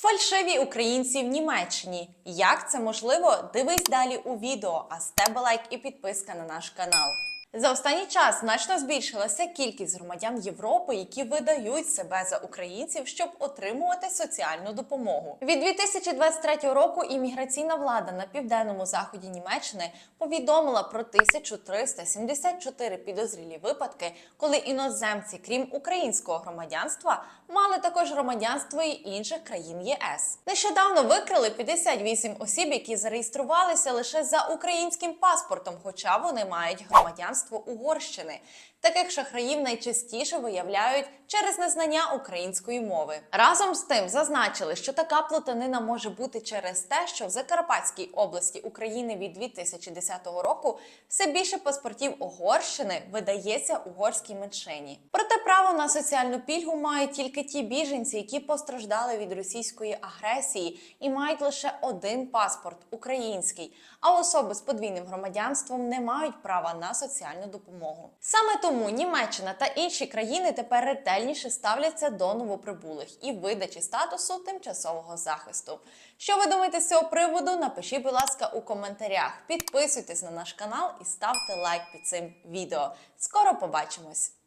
Фальшиві українці в Німеччині. Як це можливо? Дивись далі у відео, а з лайк і підписка на наш канал. За останній час значно збільшилася кількість громадян Європи, які видають себе за українців, щоб отримувати соціальну допомогу. Від 2023 року імміграційна влада на південному заході Німеччини повідомила про 1374 підозрілі випадки, коли іноземці, крім українського громадянства, мали також громадянство і інших країн ЄС. Нещодавно викрили 58 осіб, які зареєструвалися лише за українським паспортом, хоча вони мають громадянство Угорщини. Таких шахраїв найчастіше виявляють через незнання української мови. Разом з тим зазначили, що така плутанина може бути через те, що в Закарпатській області України від 2010 року все більше паспортів Угорщини видається угорській меншині. Проте право на соціальну пільгу мають тільки ті біженці, які постраждали від російської агресії і мають лише один паспорт український. А особи з подвійним громадянством не мають права на соціальну допомогу. Саме тому Німеччина та інші країни тепер ретельніше ставляться до новоприбулих і видачі статусу тимчасового захисту. Що ви думаєте з цього приводу? Напишіть, будь ласка, у коментарях. Підписуйтесь на наш канал і ставте лайк під цим відео. Скоро побачимось!